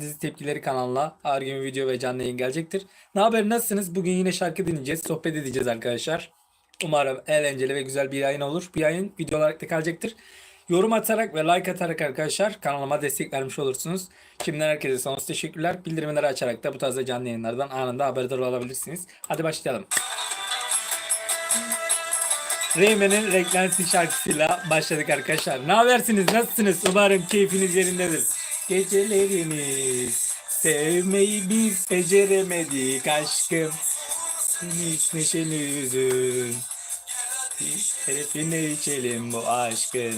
Dizi Tepkileri kanalına her gün video ve canlı yayın gelecektir. Ne haber nasılsınız? Bugün yine şarkı dinleyeceğiz. Sohbet edeceğiz arkadaşlar. Umarım eğlenceli ve güzel bir yayın olur. Bir yayın video olarak da gelecektir. Yorum atarak ve like atarak arkadaşlar kanalıma destek vermiş olursunuz. Şimdiden herkese sonsuz teşekkürler. Bildirimleri açarak da bu tarzda canlı yayınlardan anında haberdar olabilirsiniz. Hadi başlayalım. Reymen'in Reklenti şarkısıyla başladık arkadaşlar. Ne habersiniz? Nasılsınız? Umarım keyfiniz yerindedir. Gecelerimiz sevmeyi biz beceremedik aşkım. Hiç neşeli yüzün. Herifine içelim bu aşkın.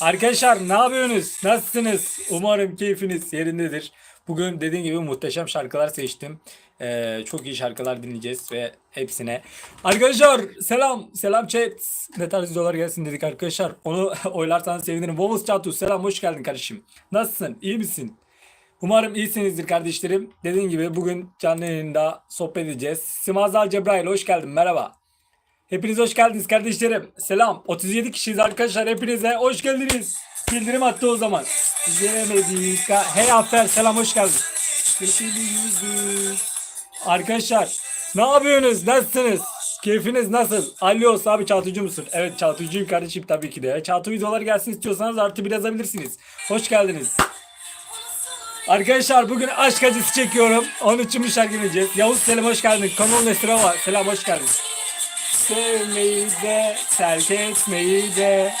Arkadaşlar ne yapıyorsunuz? Nasılsınız? Umarım keyfiniz yerindedir. Bugün dediğim gibi muhteşem şarkılar seçtim. Ee, çok iyi şarkılar dinleyeceğiz ve hepsine. Arkadaşlar selam. Selam chat. Ne tarz videolar gelsin dedik arkadaşlar. Onu oylarsanız sevinirim. Vovuz Çatu selam hoş geldin kardeşim. Nasılsın? İyi misin? Umarım iyisinizdir kardeşlerim. Dediğim gibi bugün canlı yayında sohbet edeceğiz. Simazal Cebrail hoş geldin. Merhaba. Hepiniz hoş geldiniz kardeşlerim. Selam. 37 kişiyiz arkadaşlar. Hepinize hoş geldiniz. Bildirim attı o zaman. Yemedik. Hey Afer selam hoş geldin. Yeşil yüzü. Arkadaşlar ne yapıyorsunuz? Nasılsınız? Keyfiniz nasıl? Alios abi çatıcı mısın? Evet çatıcıyım kardeşim tabii ki de. Çatı videolar gelsin istiyorsanız artı bir yazabilirsiniz. Hoş geldiniz. Arkadaşlar bugün aşk acısı çekiyorum. Onun için bir şarkı dinleyeceğiz. Yavuz Selim hoş geldin. Kanal Nesrava selam hoş geldin. Sevmeyi de terk etmeyi de.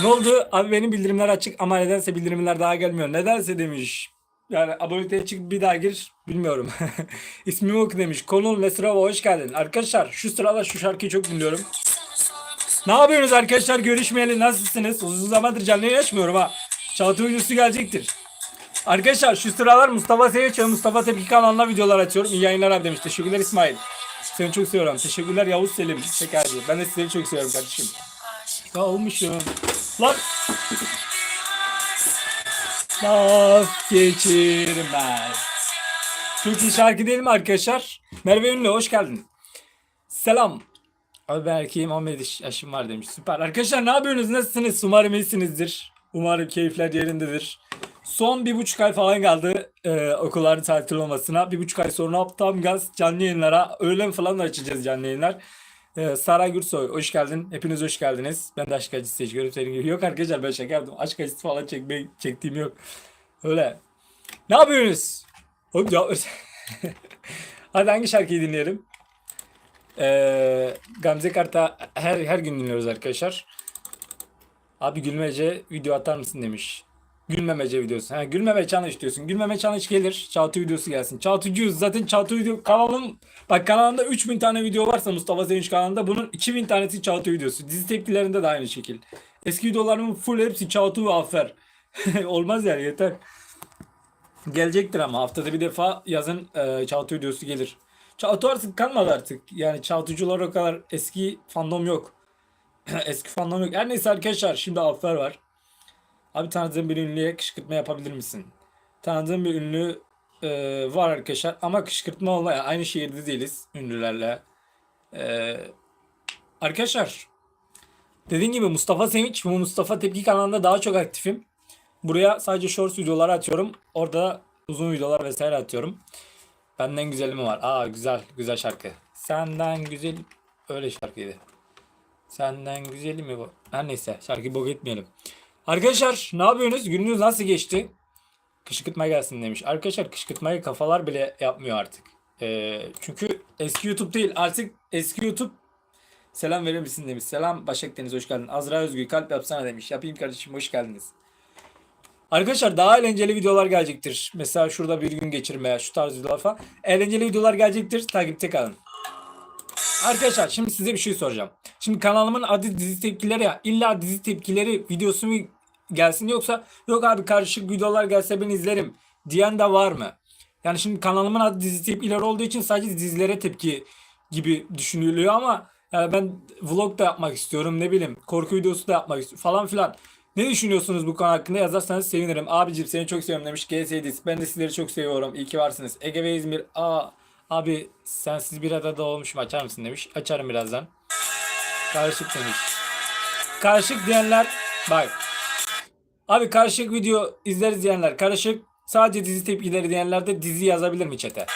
Ne oldu? Abi benim bildirimler açık ama nedense bildirimler daha gelmiyor. Nedense demiş. Yani aboneliğe çık bir daha gir. Bilmiyorum. İsmimi oku demiş. Konul Nesrava hoş geldin. Arkadaşlar şu sırada şu şarkıyı çok dinliyorum. Ne yapıyorsunuz arkadaşlar? Görüşmeyeli nasılsınız? Uzun zamandır canlı yayın açmıyorum ha. Çaltı videosu gelecektir. Arkadaşlar şu sıralar Mustafa Sevinç ve Mustafa Tepki kanalına videolar açıyorum. İyi yayınlar abi demiş. Teşekkürler İsmail. Seni çok seviyorum. Teşekkürler Yavuz Selim. Şekerci. Ben de sizleri çok seviyorum kardeşim. Ya. Lan. Laf geçirmez. İyi şarkı değil mi arkadaşlar? Merve Ünlü hoş geldin. Selam. Abi ben erkeğim 15 yaşım var demiş. Süper. Arkadaşlar ne yapıyorsunuz? Nasılsınız? Umarım iyisinizdir. Umarım keyifler yerindedir. Son bir buçuk ay falan kaldı e, okulların tatil olmasına. Bir buçuk ay sonra tam gaz canlı yayınlara öğlen falan da açacağız canlı yayınlar. E, Sara Gürsoy hoş geldin. Hepiniz hoş geldiniz. Ben de aşk acısı seçiyorum senin gibi. Yok arkadaşlar ben şaka yaptım. Aşk acısı falan çekme, çektiğim yok. Öyle. Ne yapıyorsunuz? Hop ya. Hadi hangi şarkıyı dinleyelim? Ee, Gamze Kart'a her her gün dinliyoruz arkadaşlar. Abi gülmece video atar mısın demiş. Gülmemece videosu. Ha, gülmeme challenge diyorsun. Gülmeme challenge gelir. Çağatı videosu gelsin. Çağatıcıyız. Zaten Çağatı video kanalım bak kanalımda 3000 tane video varsa Mustafa Sevinç kanalında bunun 2000 tanesi Çağatı videosu. Dizi tepkilerinde de aynı şekil. Eski videolarımın full hepsi Çağatı ve Afer. Olmaz yani yeter. Gelecektir ama haftada bir defa yazın e, Çağatı videosu gelir. Çağatı artık kalmadı artık. Yani Çağatıcılar o kadar eski fandom yok. eski fandom yok. Her neyse arkadaşlar şimdi Afer var. Abi tanıdığın bir ünlüye kışkırtma yapabilir misin? Tanıdığım bir ünlü e, var arkadaşlar ama kışkırtma olma yani aynı şehirde değiliz ünlülerle. E, arkadaşlar dediğim gibi Mustafa Sevinç ve Mustafa Tepki kanalında daha çok aktifim. Buraya sadece short videoları atıyorum. Orada uzun videolar vesaire atıyorum. Benden güzeli mi var? Aa güzel güzel şarkı. Senden güzel öyle şarkıydı. Senden güzeli mi bu? Her neyse şarkıyı bok etmeyelim. Arkadaşlar ne yapıyorsunuz? Gününüz nasıl geçti? Kışkırtma gelsin demiş. Arkadaşlar kışkırtmayı kafalar bile yapmıyor artık. Ee, çünkü eski YouTube değil artık eski YouTube selam verir misin demiş. Selam Başak Deniz hoş geldin. Azra Özgür kalp yapsana demiş. Yapayım kardeşim hoş geldiniz. Arkadaşlar daha eğlenceli videolar gelecektir. Mesela şurada bir gün geçirmeye şu tarz videolar falan. Eğlenceli videolar gelecektir. Takipte kalın. Arkadaşlar şimdi size bir şey soracağım. Şimdi kanalımın adı dizi tepkileri ya. İlla dizi tepkileri videosu mu gelsin yoksa yok abi karışık videolar gelse ben izlerim diyen de var mı? Yani şimdi kanalımın adı dizi tepkileri olduğu için sadece dizilere tepki gibi düşünülüyor ama yani ben vlog da yapmak istiyorum ne bileyim korku videosu da yapmak istiyorum falan filan. Ne düşünüyorsunuz bu konu hakkında yazarsanız sevinirim. Abicim seni çok seviyorum demiş GS'diz. Ben de sizleri çok seviyorum. İyi ki varsınız. Ege ve İzmir. Aa Abi sensiz bir arada olmuşum açar mısın demiş. Açarım birazdan. Karışık demiş. Karışık diyenler bak. Abi karışık video izleriz diyenler karışık. Sadece dizi tepkileri diyenler de dizi yazabilir mi chat'e?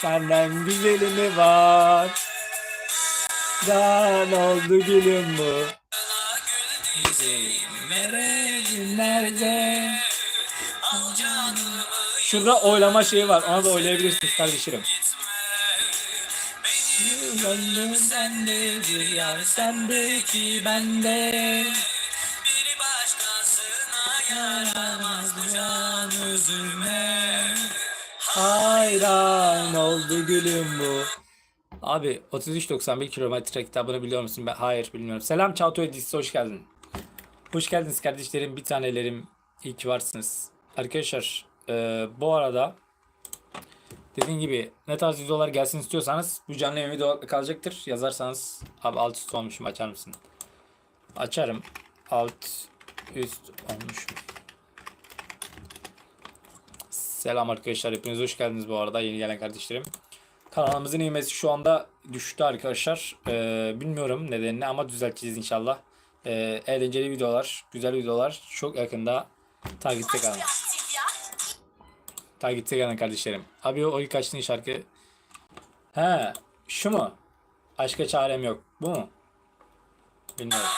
Senden güzeli mi var? Can oldu gülüm bu. Nerede? Şurada oylama şeyi var. Ona da oylayabilirsiniz kardeşlerim. Gönlüm sendedir yar sendeki bende. Biri başkasına yaramaz bu can üzülme. Hayran oldu gülüm bu. Abi 3391 kilometre kitabını biliyor musun? Ben hayır bilmiyorum. Selam Çağatoy dizisi hoş geldin. Hoş geldiniz kardeşlerim, bir tanelerim. İyi ki varsınız. Arkadaşlar eee, bu arada dediğim gibi ne tarz videolar gelsin istiyorsanız bu canlı yayın video kalacaktır. Yazarsanız abi alt üst olmuşum açar mısın? Açarım. Alt üst olmuşum. Selam arkadaşlar hepiniz hoş geldiniz bu arada yeni gelen kardeşlerim. Kanalımızın ivmesi şu anda düştü arkadaşlar. Ee, bilmiyorum nedenini ama düzelteceğiz inşallah. Ee, eğlenceli videolar, güzel videolar çok yakında takipte kalın. Takipte kalın kardeşlerim. Abi o ilk açtığın şarkı. He, şu mu? Aşka çarem yok. Bu mu? Bilmiyorum.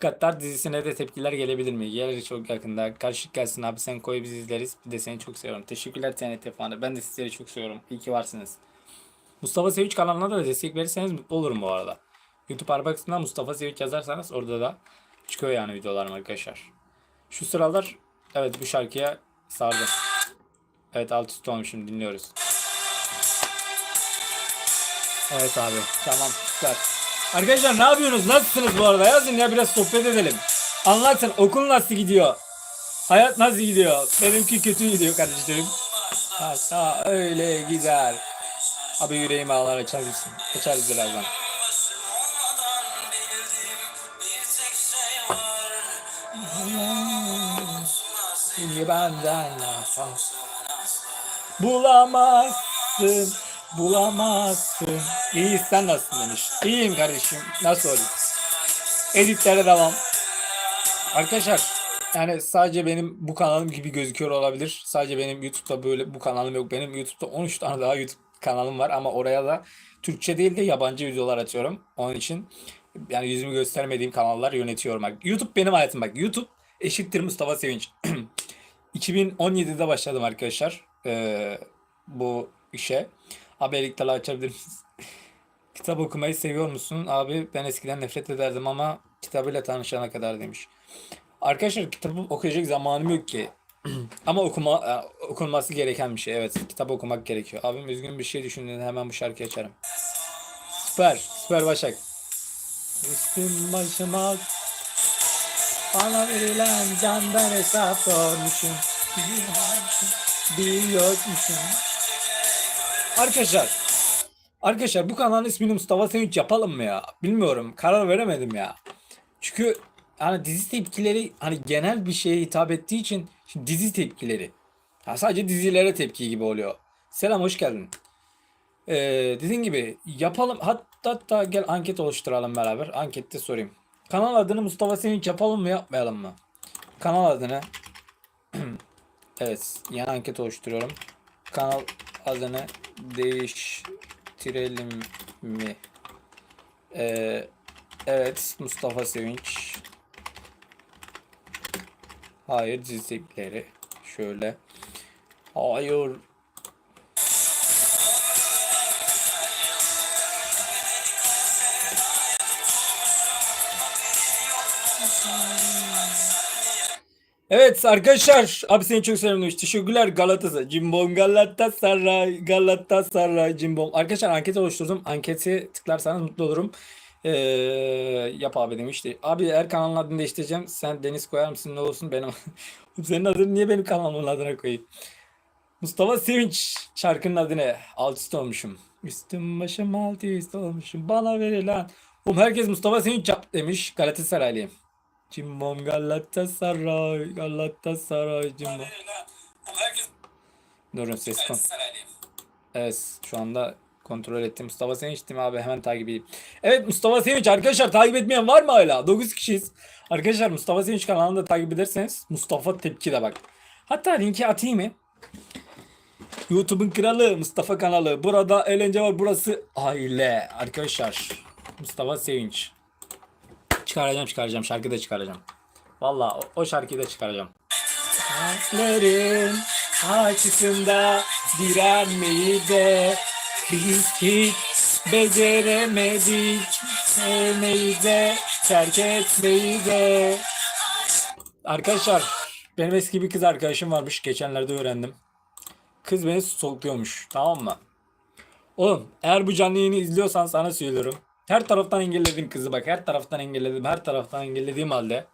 Katlar dizisine de tepkiler gelebilir mi? Gelir çok yakında. Karşılık gelsin abi sen koy biz izleriz. Bir de seni çok seviyorum. Teşekkürler TNT fanı. Ben de sizleri çok seviyorum. İyi ki varsınız. Mustafa Sevinç kanalına da destek verirseniz mutlu olurum bu arada. YouTube araba kısmından Mustafa Sevinç yazarsanız orada da çıkıyor yani videolarım arkadaşlar. Şu sıralar evet bu şarkıya sardım. Evet alt üst olmuşum dinliyoruz. Evet abi tamam süper. Arkadaşlar ne yapıyorsunuz? Nasılsınız bu arada? Yazın ya biraz sohbet edelim. Anlatın okul nasıl gidiyor? Hayat nasıl gidiyor? Benimki kötü gidiyor kardeşlerim. Ha, öyle gider. Abi yüreğimi ağlar açar mısın? Açarız birazdan. Şimdi benden yapar? Bulamazsın, bulamazsın. İyi sen nasılsın demiş. İyiyim kardeşim. Nasıl olayım? Editlere devam. Arkadaşlar yani sadece benim bu kanalım gibi gözüküyor olabilir. Sadece benim YouTube'da böyle bu kanalım yok. Benim YouTube'da 13 tane daha YouTube kanalım var ama oraya da Türkçe değil de yabancı videolar atıyorum. Onun için yani yüzümü göstermediğim kanallar yönetiyorum. Bak, YouTube benim hayatım bak. YouTube eşittir Mustafa Sevinç. 2017'de başladım arkadaşlar. Ee, bu işe. Abi eliktalı açabilir misiniz? Kitap okumayı seviyor musun? Abi ben eskiden nefret ederdim ama kitabıyla tanışana kadar demiş. Arkadaşlar kitabı okuyacak zamanım yok ki. Ama okuma e, okunması gereken bir şey. Evet, kitap okumak gerekiyor. Abim üzgün bir şey düşündüğünde hemen bu şarkıyı açarım. Süper, süper Başak. Üstüm başıma bana verilen candan hesap sormuşum. Bir. Arkadaşlar, arkadaşlar bu kanalın ismini Mustafa Sevinç yapalım mı ya? Bilmiyorum, karar veremedim ya. Çünkü hani dizi tepkileri hani genel bir şeye hitap ettiği için şimdi dizi tepkileri. Ha, sadece dizilere tepki gibi oluyor. Selam hoş geldin. Ee, dediğin gibi yapalım hatta, hatta gel anket oluşturalım beraber. Ankette sorayım. Kanal adını Mustafa Sevinç yapalım mı yapmayalım mı? Kanal adını Evet yeni anket oluşturuyorum. Kanal adını değiştirelim mi? Ee, evet Mustafa Sevinç. Hayır dizi tepkileri. Şöyle. Hayır. Evet arkadaşlar abi seni çok seviyorum. Teşekkürler Galatasaray. Cimbom Galatasaray Galatasaray Cimbom. Arkadaşlar anket oluşturdum. Anketi tıklarsanız mutlu olurum. Ee, yap abi demişti. Abi her kanalın adını değiştireceğim. Sen Deniz koyar mısın ne olsun benim. Senin adını niye benim kanalımın adına koyayım? Mustafa Sevinç şarkının adı ne? Alt üst olmuşum. Üstüm başım alt üst olmuşum. Bana verilen. Oğlum herkes Mustafa Sevinç yap demiş. Galatasaraylıyım. Cimbom Galatasaray Galatasaray Cimbom. Durun ses kon. Evet şu anda Kontrol ettim. Mustafa Sevinç değil mi abi? Hemen takip edeyim. Evet Mustafa Sevinç arkadaşlar takip etmeyen var mı hala? 9 kişiyiz. Arkadaşlar Mustafa Sevinç kanalını da takip ederseniz Mustafa Tepki de bak. Hatta linki atayım mı? YouTube'un kralı Mustafa kanalı. Burada eğlence var. Burası aile. Arkadaşlar Mustafa Sevinç. Çıkaracağım çıkaracağım. Şarkı da çıkaracağım. Valla o, o şarkıyı da çıkaracağım. Kalplerin açısında direnmeyi de biz hiç beceremedik. Sevmeyi de terk etmeyi de. Arkadaşlar benim eski bir kız arkadaşım varmış. Geçenlerde öğrendim. Kız beni stalkluyormuş. Tamam mı? Oğlum eğer bu canlı yayını izliyorsan sana söylüyorum. Her taraftan engelledim kızı bak. Her taraftan engelledim. Her taraftan engellediğim halde.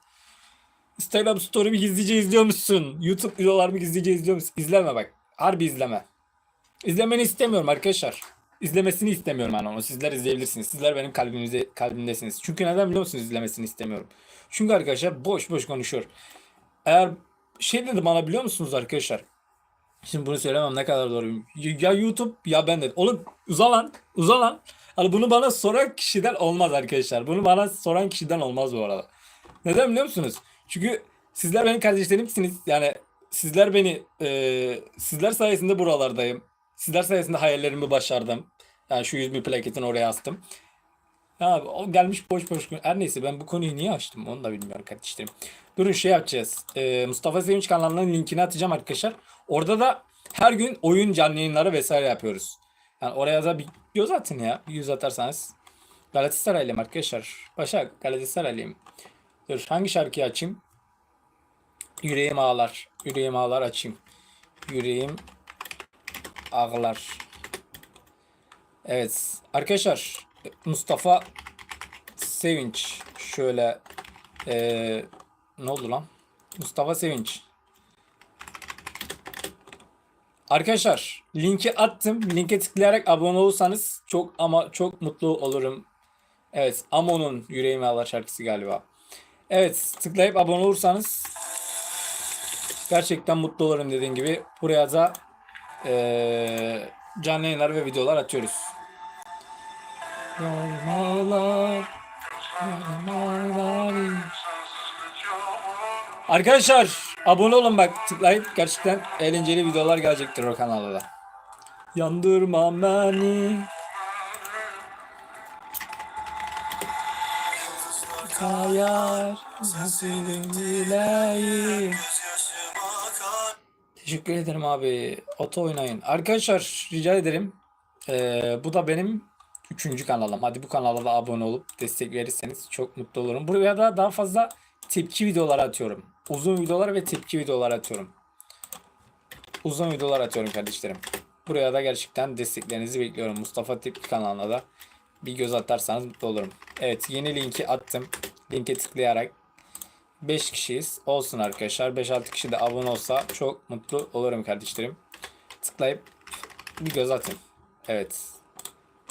Instagram story'mi gizlice izliyormuşsun. YouTube videolarımı gizlice izliyormuşsun. İzleme bak. Harbi izleme. İzlemeni istemiyorum arkadaşlar. İzlemesini istemiyorum ben onu. Sizler izleyebilirsiniz. Sizler benim kalbimde, kalbimdesiniz. Çünkü neden biliyor musunuz izlemesini istemiyorum. Çünkü arkadaşlar boş boş konuşuyor. Eğer şey dedi bana biliyor musunuz arkadaşlar? Şimdi bunu söylemem ne kadar doğru. Ya YouTube ya ben de. Oğlum uza lan. Uza lan. Hani bunu bana soran kişiden olmaz arkadaşlar. Bunu bana soran kişiden olmaz bu arada. Neden biliyor musunuz? Çünkü sizler benim kardeşlerimsiniz. Yani sizler beni e, sizler sayesinde buralardayım. Sizler sayesinde hayallerimi başardım. Yani şu 100 bin plaketini oraya astım. Ya o gelmiş boş boş. Her neyse ben bu konuyu niye açtım onu da bilmiyorum kardeşlerim. Durun şey yapacağız. Ee, Mustafa Sevinç kanalının linkini atacağım arkadaşlar. Orada da her gün oyun canlı yayınları vesaire yapıyoruz. Yani oraya da bir göz atın ya. Bir göz atarsanız. Galatasaraylıyım arkadaşlar. Başak Galatasaraylıyım. Dur hangi şarkıyı açayım? Yüreğim ağlar. Yüreğim ağlar açayım. Yüreğim ağlar. Evet. Arkadaşlar Mustafa Sevinç şöyle eee, ne oldu lan? Mustafa Sevinç. Arkadaşlar linki attım. Linke tıklayarak abone olursanız çok ama çok mutlu olurum. Evet Amon'un Yüreğimi Ağlar şarkısı galiba. Evet tıklayıp abone olursanız gerçekten mutlu olurum dediğim gibi. Buraya da eee canlı yayınlar ve videolar atıyoruz. Yormalar, yormalar. Arkadaşlar abone olun bak tıklayıp gerçekten eğlenceli videolar gelecektir o kanalda da. Yandırma beni. Kayar dileğim. Teşekkür ederim abi. Oto oynayın. Arkadaşlar rica ederim. Ee, bu da benim üçüncü kanalım. Hadi bu kanala da abone olup destek verirseniz çok mutlu olurum. Buraya da daha fazla tepki videoları atıyorum. Uzun videolar ve tepki videoları atıyorum. Uzun videolar atıyorum kardeşlerim. Buraya da gerçekten desteklerinizi bekliyorum. Mustafa Tepki kanalına da bir göz atarsanız mutlu olurum. Evet yeni linki attım. Linke tıklayarak 5 kişiyiz. Olsun arkadaşlar. 5-6 kişi de abone olsa çok mutlu olurum kardeşlerim. Tıklayıp bir göz atın. Evet.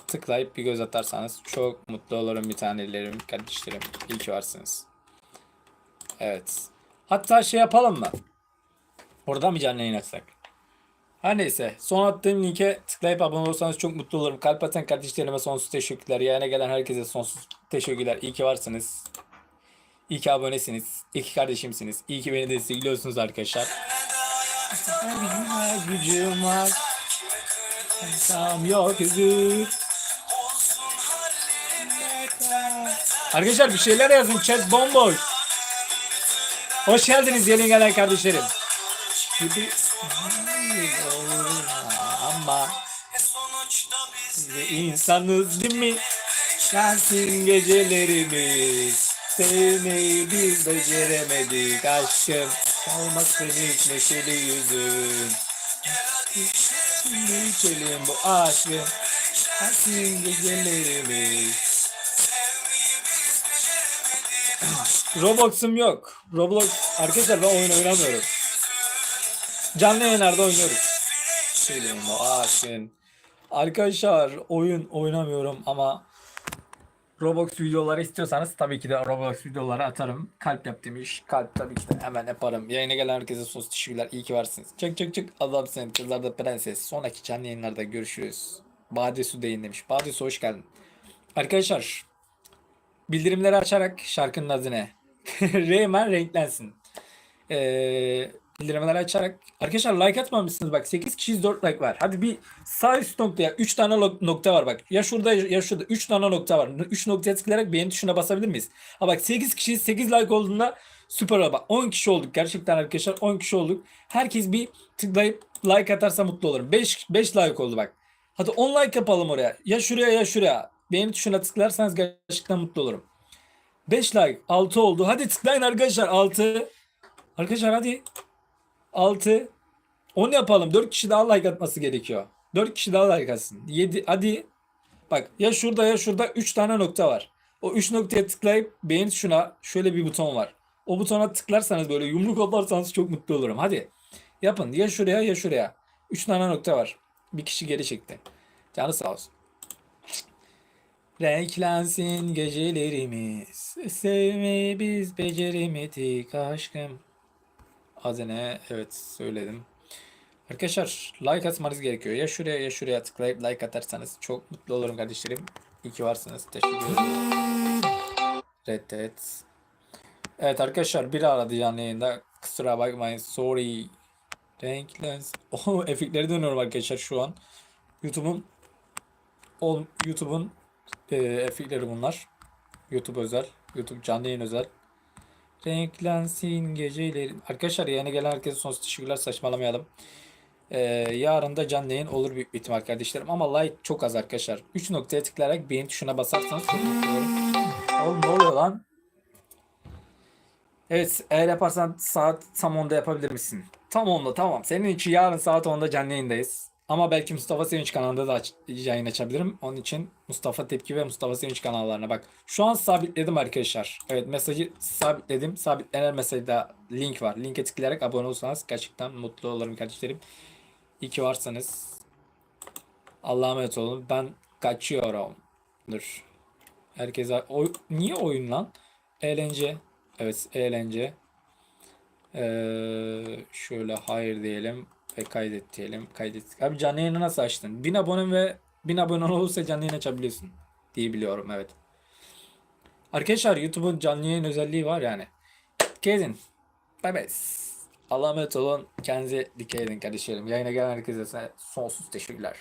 Tıklayıp bir göz atarsanız çok mutlu olurum bir tanelerim kardeşlerim. İyi ki varsınız. Evet. Hatta şey yapalım mı? Orada mı canlı yayın açsak? Her neyse. Son attığım linke tıklayıp abone olursanız çok mutlu olurum. Kalp atan kardeşlerime sonsuz teşekkürler. Yayına gelen herkese sonsuz teşekkürler. İyi ki varsınız. İyi ki abonesiniz. İyi ki kardeşimsiniz. İyi ki beni destekliyorsunuz arkadaşlar. Gücüm var. Tam yok üzür. Arkadaşlar bir şeyler yazın. Chat bomboş. Hoş geldiniz yeni gelen kardeşlerim. Gibi ama insanız değil mi? Gelsin gecelerimiz. Sevmeyi biz beceremedik aşkım. Olmasın hiç neşeli yüzün. Şimdi içelim bu aşkı. Gelsin gecelerimiz. Roblox'um yok. Roblox arkadaşlar ben oyun oynamıyorum. Canlı yayınlarda oynuyoruz. O aşkın. Arkadaşlar oyun oynamıyorum ama Roblox videoları istiyorsanız tabii ki de Roblox videoları atarım. Kalp yap demiş. Kalp tabii ki de hemen yaparım. Yayına gelen herkese sonsuz teşekkürler. İyi ki varsınız. Çık çık çık. Adam sen kızlar da prenses. Sonraki canlı yayınlarda görüşürüz. Bade Su deyin demiş. Bade Su hoş geldin. Arkadaşlar bildirimleri açarak şarkının adı ne? Reymen renklensin. Ee, bildirimleri açarak arkadaşlar like atmamışsınız bak 8 kişiyiz 4 like var. Hadi bir sağ üst noktaya 3 tane nokta var bak. Ya şurada ya şurada 3 tane nokta var. 3 noktaya tıklayarak beğeni tuşuna basabilir miyiz? Ha bak 8 kişiyiz 8 like olduğunda süper olur. Bak 10 kişi olduk gerçekten arkadaşlar 10 kişi olduk. Herkes bir tıklayıp like atarsa mutlu olurum. 5 5 like oldu bak. Hadi 10 like yapalım oraya. Ya şuraya ya şuraya. Beğeni tuşuna tıklarsanız gerçekten mutlu olurum. 5 like 6 oldu. Hadi tıklayın arkadaşlar 6. Arkadaşlar hadi 6 10 yapalım. 4 kişi daha like atması gerekiyor. 4 kişi daha like atsın. 7 hadi bak ya şurada ya şurada 3 tane nokta var. O 3 noktaya tıklayıp beğen tuşuna şöyle bir buton var. O butona tıklarsanız böyle yumruk atarsanız çok mutlu olurum. Hadi yapın ya şuraya ya şuraya. 3 tane nokta var. Bir kişi geri çekti. Canı sağ olsun. Renklensin gecelerimiz. Sevmeyi biz beceremedik aşkım. Adı ne? Evet söyledim. Arkadaşlar like atmanız gerekiyor. Ya şuraya ya şuraya tıklayıp like atarsanız çok mutlu olurum kardeşlerim. İyi ki varsınız. Teşekkür ederim. Reddet. Evet arkadaşlar biri aradı canlı yayında. Kusura bakmayın. Sorry. Renklens. Oh efektleri dönüyorum arkadaşlar şu an. YouTube'un YouTube'un e, bunlar. YouTube özel. YouTube canlı yayın özel. Renklensin geceleri. Arkadaşlar yeni gelen herkese sonsuz teşekkürler. Saçmalamayalım. Ee, yarın da canlı yayın olur büyük bir ihtimal kardeşlerim. Ama like çok az arkadaşlar. 3 noktaya tıklayarak beğen tuşuna basarsanız çok. Oğlum ne oluyor lan? Evet eğer yaparsan saat tam 10'da yapabilir misin? Tam 10'da tamam. Senin için yarın saat 10'da canlı yayındayız. Ama belki Mustafa Sevinç kanalında da aç- yayın açabilirim. Onun için Mustafa Tepki ve Mustafa Sevinç kanallarına bak. Şu an sabitledim arkadaşlar. Evet mesajı sabitledim. Sabitlenen mesajda link var. Linke tıklayarak abone olursanız gerçekten mutlu olurum kardeşlerim. İyi ki varsanız. Allah'a emanet olun. Ben kaçıyorum. Dur. Herkese oy niye oyun lan? Eğlence. Evet eğlence. Ee, şöyle hayır diyelim ve kaydet diyelim. Kaydet. Abi canlı yayını nasıl açtın? 1000 abone ve 1000 abone olursa canlı yayın açabiliyorsun diye biliyorum evet. Arkadaşlar YouTube'un canlı yayın özelliği var yani. Edin. Bye bye. Allah'a emanet olun. Kendinize dikkat edin kardeşlerim. Yayına gelen herkese sonsuz teşekkürler.